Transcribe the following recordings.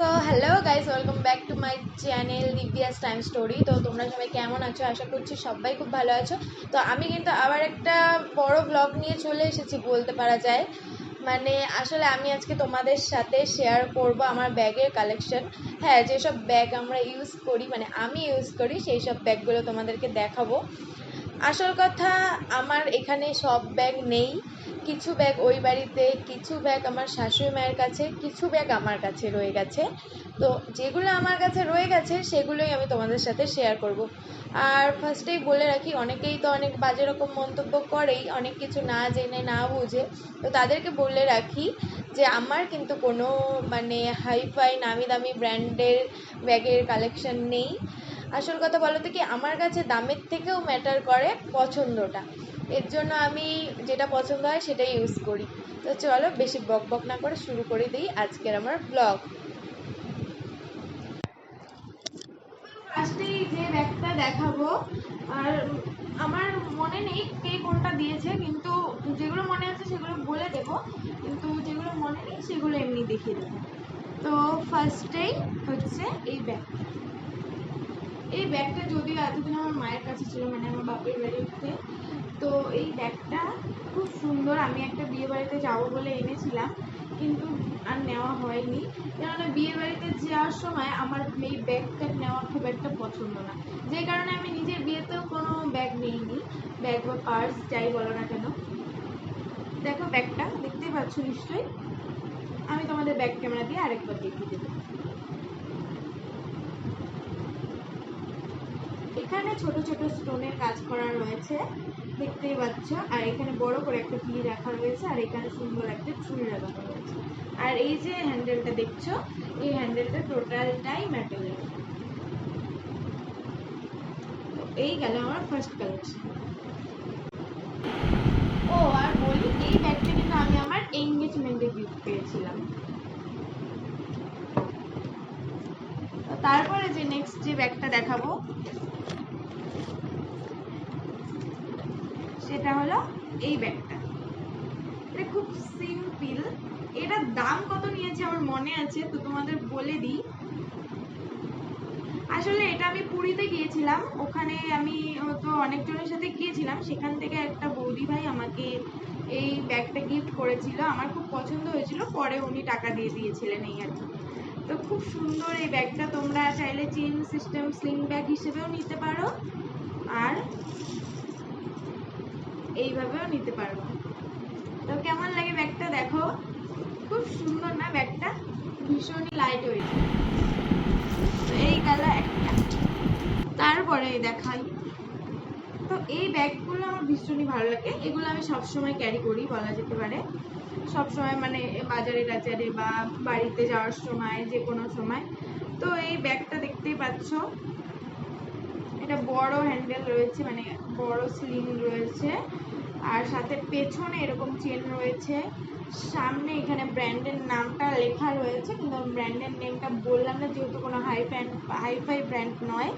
So hello guys welcome back to my channel Divya's time story তো তোমরা সবাই কেমন আছো? আশা করছি সবাই খুব ভালো আছো। তো আমি কিন্তু আবার একটা বড় ব্লগ নিয়ে চলে এসেছি বলতে পারা যায়। মানে আসলে আমি আজকে তোমাদের সাথে শেয়ার করব আমার ব্যাগের কালেকশন হ্যাঁ যেসব ব্যাগ আমরা ইউজ করি মানে আমি ইউজ করি সেই সব ব্যাগগুলো তোমাদেরকে দেখাবো। আসল কথা, আমার এখানে সব ব্যাগ নেই। কিছু ব্যাগ ওই বাড়িতে, কিছু ব্যাগ আমার শাশুড়ি মায়ের কাছে, কিছু ব্যাগ আমার কাছে রয়ে গেছে। তো যেগুলো আমার কাছে রয়ে গেছে, সেগুলোই আমি তোমাদের সাথে শেয়ার করব। আর ফার্স্টেই বলে রাখি, অনেকেই তো অনেক বাজে রকম মন্তব্য করেই অনেক কিছু না জেনে, না বুঝে। তো তাদেরকে বলে রাখি যে, আমার কিন্তু কোনো মানে হাইফাই, নামি দামি ব্র্যান্ডের ব্যাগের কালেকশন নেই। আসল কথা বলো তো কি, আমার কাছে দামের থেকেও ম্যাটার করে পছন্দটা। এর জন্য আমি যেটা পছন্দ হয় সেটাই ইউজ করি। তো চলো বেশি বক বক না করে শুরু করে দিই আজকের আমার ব্লগ ফার্স্টেই যে ব্যাগটা দেখাবো, আর আমার মনে নেই কে কোনটা দিয়েছে, কিন্তু যেগুলো মনে আছে সেগুলো বলে দেবো। কিন্তু যেগুলো মনে নেই সেগুলো এমনি দেখিয়ে দেবো। তো ফার্স্টেই হচ্ছে এই ব্যাগ এই ব্যাগটা যদিও এতদিন আমার মায়ের কাছে ছিল মানে আমার বাপের বাড়িতে, তো এই ব্যাগটা খুব সুন্দর। আমি একটা বিয়ে বাড়িতে যাব বলে এনেছিলাম, কিন্তু আর নেওয়া হয়নি। কেননা বিয়ে বাড়িতে যাওয়ার সময় আমার এই ব্যাগটা নেওয়া খুব একটা পছন্দ না। যে কারণে আমি নিজের বিয়েতেও কোনো ব্যাগ নিইনি। ব্যাগ বা পার্স, যাই বলো না কেন। দেখো ব্যাগটা, দেখতেই পাচ্ছ নিশ্চয়ই? আমি তোমাদের ব্যাগ ক্যামেরা দিয়ে আরেকবার দেখিয়ে দেবো। এখানে ছোট ছোট স্টোনের কাজ করা রয়েছে, দেখতেই পাচ্ছ। আর এখানে বড় করে একটা কিলি রাখা রয়েছে, আর এখানে সুন্দর একটা চুল লাগানো রয়েছে। আর এই যে হ্যান্ডেলটা দেখছ, এই হ্যান্ডেলটা টোটালটাই তো এই গেল আমার ফার্স্ট কালেকশন ও, আর বলি, এই ব্যাগটা কিন্তু আমি আমার এঙ্গেজমেন্টে গিফট পেয়েছিলাম। তারপরে যে নেক্সট যে ব্যাগটা দেখাবো সেটা হলো এই ব্যাগটা। এটা খুব সিম্পল এটার দাম কত নিয়েছে আমার মনে আছে, তো তোমাদের বলে দিই। আসলে এটা আমি পুরীতে গিয়েছিলাম। ওখানে আমি তো অনেকজনের সাথে গিয়েছিলাম। সেখান থেকে একটা বৌদি ভাই আমাকে এই ব্যাগটা গিফট করেছিল। আমার খুব পছন্দ হয়েছিল। পরে উনি টাকা দিয়ে দিয়েছিলেন এই আর কি। তো খুব সুন্দর এই ব্যাগটা। তোমরা চাইলে চেন সিস্টেম স্লিং ব্যাগ হিসেবেও নিতে পারো। আর এইভাবেও নিতে পারব। তো কেমন লাগে ব্যাগটা দেখো? খুব সুন্দর না ব্যাগটা? ভীষণই লাইট ওয়েট তো এই গেল একটা। তারপরে দেখাই। তো এই ব্যাগগুলো আমার ভীষণই ভালো লাগে। এগুলো আমি সবসময় ক্যারি করি, বলা যেতে পারে। সবসময় মানে বাজারে টাজারে বা বাড়িতে যাওয়ার সময়, যে কোনো সময়। তো এই ব্যাগটা দেখতেই পাচ্ছ। এটা বড় হ্যান্ডেল রয়েছে মানে বড় স্লিং রয়েছে। আর সাথে পেছনে এরকম চেন রয়েছে। সামনে এখানে ব্র্যান্ডের নামটা লেখা রয়েছে, কিন্তু ব্র্যান্ডের নেমটা বললাম না, যেহেতু কোনো হাই ব্র্যান্ড হাইফাই ব্র্যান্ড নয়।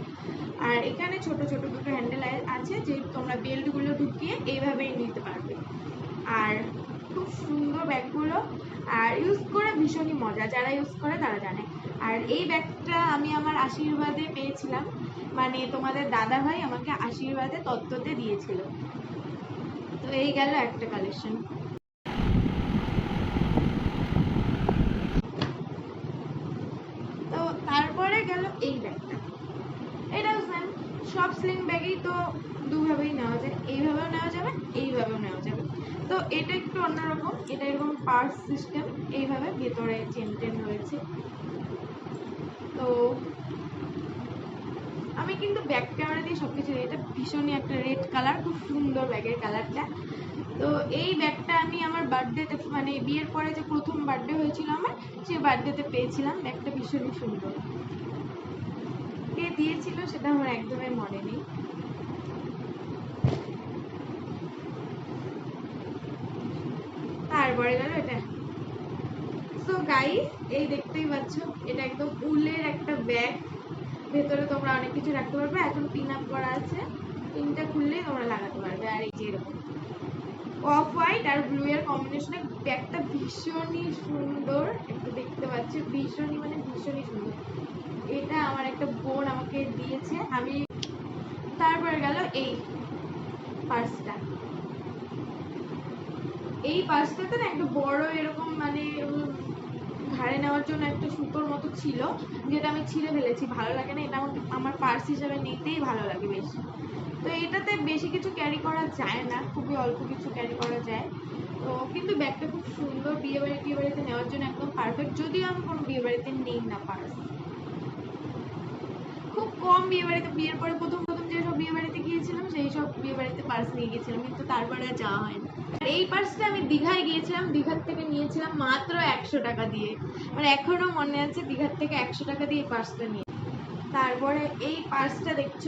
আর এখানে ছোট ছোট দুটো হ্যান্ডেল আছে, যে তোমরা বেল্টগুলো ঢুকিয়ে এইভাবেই নিতে পারবে। আর খুব সুন্দর ব্যাগগুলো। আর ইউজ করে ভীষণই মজা, যারা ইউজ করে তারা জানে। আর এই ব্যাগটা আমি আমার আশীর্বাদে পেয়েছিলাম। মানে তোমাদের দাদা ভাই আমাকে আশীর্বাদে তত্ত্বতে দিয়েছিল। তো এই গেল একটা কালেকশন তো তারপরে গেল এই ব্যাগটা। এটাও সেম সব স্লিং ব্যাগেই তো দুভাবেই নেওয়া যায়। এইভাবেও নেওয়া যাবে, এইভাবেও নেওয়া যাবে। তো এটা একটু অন্যরকম, এটা এরকম পার্স সিস্টেম এইভাবে ভেতরে চেন টেন রয়েছে। তো আমি কিন্তু ব্যাক ক্যামেরা দিয়ে সব কিছু এটা ভীষণই একটা রেড কালার খুব সুন্দর ব্যাগের কালারটা তো এই ব্যাগটা আমি আমার বার্থডেতে মানে বিয়ের পরে যে প্রথম বার্থডে হয়েছিল আমার, সেই বার্থডেতে পেয়েছিলাম। ব্যাগটা ভীষণই সুন্দর। কে দিয়েছিল সেটা আমার একদমই মনে নেই। তারপরে গেল এটা। সো গাইস এই দেখতেই পাচ্ছ, এটা একদম উলের একটা ব্যাগ ভেতরে তোমরা অনেক কিছু রাখতে পারবে। এখন পিন আপ করা আছে। পিনটা খুললেই তোমরা লাগাতে পারবে। আর এই যে এরকম। অফ হোয়াইট আর ব্লু এর কম্বিনেশনে ব্যাগটা ভীষণই সুন্দর। একটু দেখতে পাচ্ছি, ভীষণই মানে ভীষণই সুন্দর। এটা আমার একটা বোন আমাকে দিয়েছে। আমি তারপর গেল এই পার্সটা। এই পার্সটাতে না একটা বড় এরকম মানে ঘাড়ে নেওয়ার জন্য একটা সুতোর মতো ছিল, যেটা আমি ছিঁড়ে ফেলেছি। ভালো লাগে না, এটা আমার পার্স হিসাবে নিতেই ভালো লাগে বেশি। তো এটাতে বেশি কিছু ক্যারি করা যায় না, খুবই অল্প কিছু ক্যারি করা যায়। তো কিন্তু ব্যাগটা খুব সুন্দর বিয়ে বাড়ি বিয়ে বাড়িতে নেওয়ার জন্য একদম পারফেক্ট যদিও আমি কোনো বিয়ে বাড়িতে নেই না পার্স। খুব কম বিয়ে বাড়িতে বিয়ের পরে প্রথম প্রথম যেসব বিয়ে বাড়িতে গিয়েছিলাম, সেই সব বিয়ে বাড়িতে পার্স নিয়ে গিয়েছিলাম, কিন্তু তারপরে আর যাওয়া হয়নি। এই পার্সটা আমি দীঘায় গিয়েছিলাম, দীঘার থেকে নিয়েছিলাম মাত্র একশো টাকা দিয়ে। আর এখনও মনে আছে দীঘার থেকে একশো টাকা দিয়ে পার্সটা নিয়ে। তারপরে এই পার্সটা দেখছ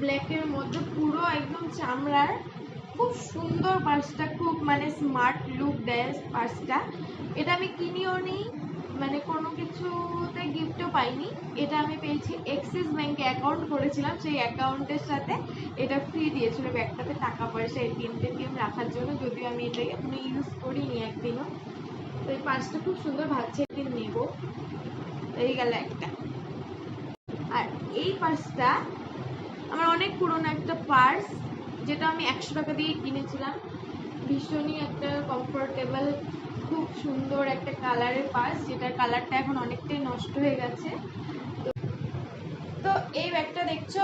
ব্ল্যাকের মধ্যে পুরো একদম চামড়ার, খুব সুন্দর পার্সটা খুব মানে স্মার্ট লুক দেয় পার্সটা এটা আমি কিনিও নি মানে কোনো কিছুতে গিফটও পাইনি। এটা আমি পেয়েছি এক্সিস ব্যাংকে অ্যাকাউন্ট করেছিলাম, সেই অ্যাকাউন্টের সাথে এটা ফ্রি দিয়েছিল। ব্যাগটাতে টাকা পয়সা এটিএম টেটিএম রাখার জন্য, যদিও আমি এটা এখনও ইউজ করিনি একদিনও। তো এই পার্সটা খুব সুন্দর ভাবছি একদিন নেব। এই গেল একটা। আর এই পার্সটা আমার অনেক পুরনো একটা পার্স যেটা আমি একশো টাকা দিয়ে কিনেছিলাম। ভীষণই একটা কমফোর্টেবল খুব সুন্দর একটা কালারের পার্স, যেটার কালারটা এখন অনেকটাই নষ্ট হয়ে গেছে। তো- এই ব্যাগটা দেখছ?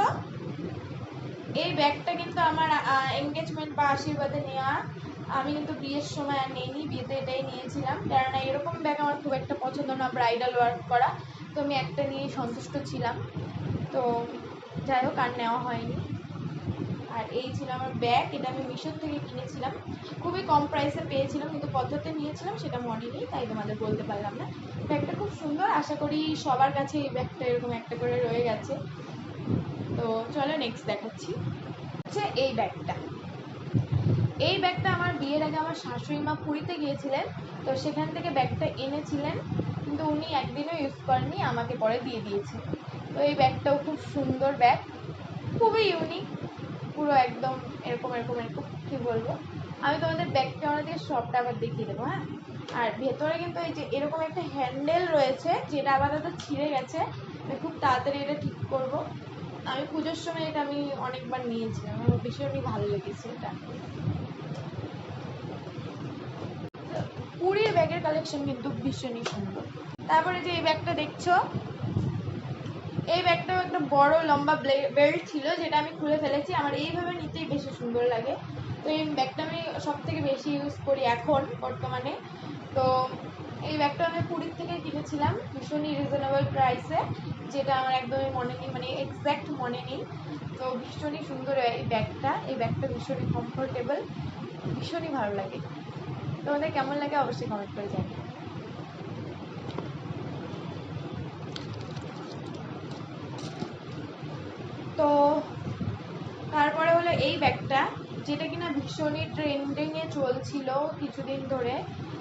এই ব্যাগটা কিন্তু আমার এঙ্গেজমেন্ট বা আশীর্বাদে নেওয়া। আমি কিন্তু বিয়ের সময় আর নেইনি, বিয়েতে এটাই নিয়েছিলাম। কেননা এরকম ব্যাগ আমার খুব একটা পছন্দ না ব্রাইডাল ওয়ার্ক করা। তো আমি একটা নিয়েই সন্তুষ্ট ছিলাম। তো যাই হোক, আর নেওয়া হয়নি। আর এই ছিল আমার ব্যাগ, এটা আমি মিশোর থেকে কিনেছিলাম। খুবই কম প্রাইসে পেয়েছিলাম, কিন্তু পদ্ধতি নিয়েছিলাম, সেটা মনে নেই, তাই তোমাদের বলতে পারলাম না। ব্যাগটা খুব সুন্দর, আশা করি সবার কাছে এই ব্যাগটা এরকম একটা করে রয়ে গেছে। তো চলো নেক্সট দেখাচ্ছি। হচ্ছে এই ব্যাগটা। এই ব্যাগটা আমার বিয়ের আগে আমার শাশুড়ি মা পুরীতে গিয়েছিলেন, তো সেখান থেকে ব্যাগটা এনেছিলেন, কিন্তু উনি একদিনও ইউজ করেননি, আমাকে পরে দিয়ে দিয়েছে। তো এই ব্যাগটাও খুব সুন্দর ব্যাগ, খুবই ইউনিক পুরো একদম এরকম এরকম এরকম, কি বলব? আমি তোমাদের ব্যাক ক্যামেরা দিয়ে সবটা আবার দেখিয়ে দেবো হ্যাঁ? আর ভেতরে কিন্তু এই যে এরকম একটা হ্যান্ডেল রয়েছে, যেটা আপাতত ছিঁড়ে গেছে, আমি খুব তাড়াতাড়ি এটা ঠিক করব। আমি পুজোর সময় এটা আমি অনেকবার নিয়েছিলাম, আমার ভীষণই ভালো লেগেছে এটা। পুরীর ব্যাগের কালেকশন কিন্তু ভীষণই সুন্দর। তারপরে যে এই ব্যাগটা দেখছ এই ব্যাগটাও একটা বড় লম্বা বেল্ট ছিল, যেটা আমি খুলে ফেলেছি। আমার এইভাবে নিতেই বেশি সুন্দর লাগে। তো এই ব্যাগটা আমি সব থেকে বেশি ইউজ করি এখন, বর্তমানে। তো এই ব্যাগটা আমি পুরীর থেকে কিনেছিলাম, ভীষণই রিজনেবল প্রাইসে যেটা আমার একদমই মনে নেই মানে এক্স্যাক্ট মনে নেই। তো ভীষণই সুন্দর এই ব্যাগটা। এই ব্যাগটা ভীষণই কমফোর্টেবল ভীষণই ভালো লাগে। তোমাদের কেমন লাগে অবশ্যই কমেন্ট করে জানিও তো তারপরে হলো এই ব্যাগটা যেটা কিনা ভীষণই ট্রেন্ডিংয়ে চলছিল কিছুদিন ধরে।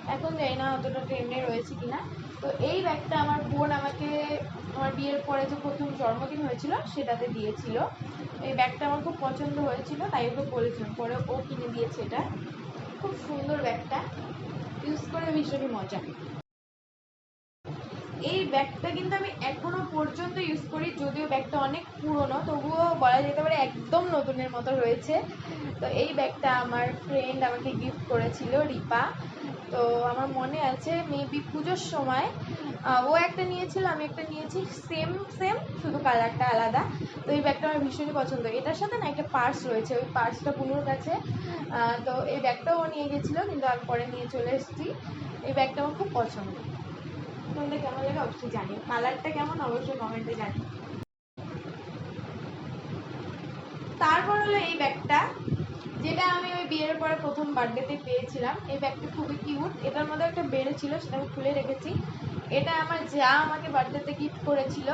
এখন জানি না অতটা ট্রেন্ডে রয়েছে কিনা। তো এই ব্যাগটা আমার বোন আমাকে আমার বিয়ের পরে যে প্রথম জন্মদিন হয়েছিল, সেটাতে দিয়েছিল। এই ব্যাগটা আমার খুব পছন্দ হয়েছিল, তাই ওকে বলেছিলাম। পরে ও কিনে দিয়েছে এটা। খুব সুন্দর ব্যাগটা ইউজ করে ভীষণই মজা। এই ব্যাগটা কিন্তু আমি এখনও পর্যন্ত ইউজ করি, যদিও ব্যাগটা অনেক পুরনো, তবুও বলা যেতে পারে একদম নতুনের মতো রয়েছে। তো এই ব্যাগটা আমার ফ্রেন্ড আমাকে গিফট করেছিল, রিপা। তো আমার মনে আছে মেবি পুজোর সময় ও একটা নিয়েছিল, আমি একটা নিয়েছি সেম সেম শুধু কালারটা আলাদা। তো এই ব্যাগটা আমার ভীষণই পছন্দ। এটার সাথে না একটা পার্স রয়েছে, ওই পার্সটা পুনুর কাছে। তো এই ব্যাগটাও ও নিয়ে গেছিল, কিন্তু আমি পরে নিয়ে চলে এসেছি। এই ব্যাগটা আমার খুব পছন্দ। তোমাদের কেমন লাগে অবশ্যই জানিও। কালারটা কেমন অবশ্যই কমেন্টে জানিও। তারপর হলো এই ব্যাগটা, যেটা আমি ওই বিয়ের পরে প্রথম বার্থডেতে পেয়েছিলাম। এই ব্যাগটা খুবই কিউট এটার মধ্যে একটা বেড়ে ছিল, সেটা আমি খুলে রেখেছি। এটা আমার যা আমাকে বার্থডেতে গিফট করেছিল।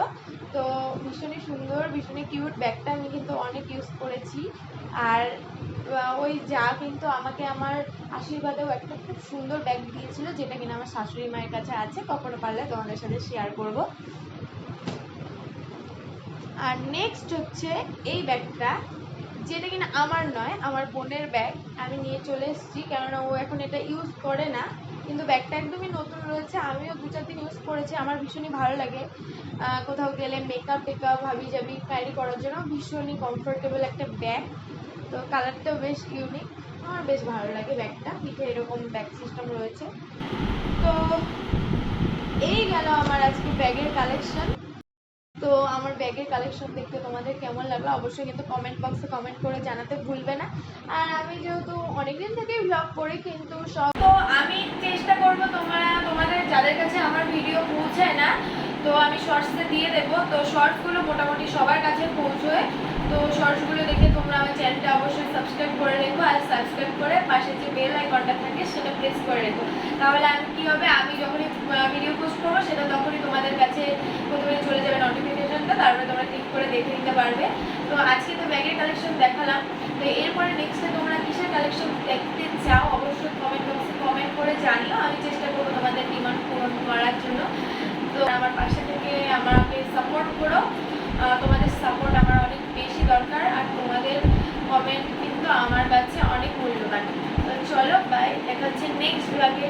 তো ভীষণই সুন্দর, ভীষণই কিউট ব্যাগটা আমি কিন্তু অনেক ইউজ করেছি। আর ওই যা কিন্তু আমাকে আমার আশীর্বাদেও একটা খুব সুন্দর ব্যাগ দিয়েছিল, যেটা কিনা আমার শাশুড়ি মায়ের কাছে আছে, কখনো পারলে তোমাদের সাথে শেয়ার করব। আর নেক্সট হচ্ছে এই ব্যাগটা যেটা কিনা আমার নয়, আমার বোনের ব্যাগ আমি নিয়ে চলে এসেছি, কেননা ও এখন এটা ইউজ করে না, কিন্তু ব্যাগটা একদমই নতুন রয়েছে, আমিও দু চার দিন ইউজ করেছি, আমার ভীষণই ভালো লাগে। কোথাও গেলে মেকআপ টেকআপ হাবি জাবি ক্যারি করার জন্য ভীষণই কমফোর্টেবল একটা ব্যাগ তো কালারটাও বেশ ইউনিক আমার বেশ ভালো লাগে ব্যাগটা, পিঠে এরকম ব্যাগ সিস্টেম রয়েছে। তো এই গেল আমার আজকে ব্যাগের কালেকশন তো আমার ব্যাগের কালেকশন দেখতে তোমাদের কেমন লাগল অবশ্যই কিন্তু কমেন্ট বক্সে কমেন্ট করে জানাতে ভুলবে না। আর আমি যেহেতু অনেকদিন থেকেই ব্লগ করি, কিন্তু সব তো আমি চেষ্টা করব তোমরা তোমাদের যাদের কাছে আমার ভিডিও পৌঁছায় না, তো আমি শর্টসে দিয়ে দেবো। তো শর্টসগুলো মোটামুটি সবার কাছে পৌঁছয়। তো শর্টসগুলো দেখে তোমরা আমার চ্যানেলটা অবশ্যই সাবস্ক্রাইব করে রেখো আর সাবস্ক্রাইব করে পাশে যে বেল আইকনটা থাকে সেটা প্রেস করে রেখো। তাহলে আমি কী হবে? আমি যখনই ভিডিও পোস্ট করব সেটা তখনই তোমাদের কাছে প্রথমে চলে যাবে নোটিফিকেশনটা তারপরে তোমরা ক্লিক করে দেখে নিতে পারবে। তো আজকে তো ব্যাগের কালেকশন দেখালাম। তো এরপরে নেক্সটে তোমরা কিসের কালেকশন দেখতে চাও? অবশ্যই কমেন্ট বক্সে কমেন্ট করে জানিও। আমি চেষ্টা করব তোমাদের ডিমান্ড পূরণ করার জন্য। তো আমার পাশে থেকে আমাকে সাপোর্ট করো। আহ, তোমাদের সাপোর্ট আমার অনেক বেশি দরকার আর তোমাদের কমেন্ট কিন্তু আমার কাছে অনেক মূল্যবান। তো চলো বাই দেখা হচ্ছে নেক্সট ব্লগে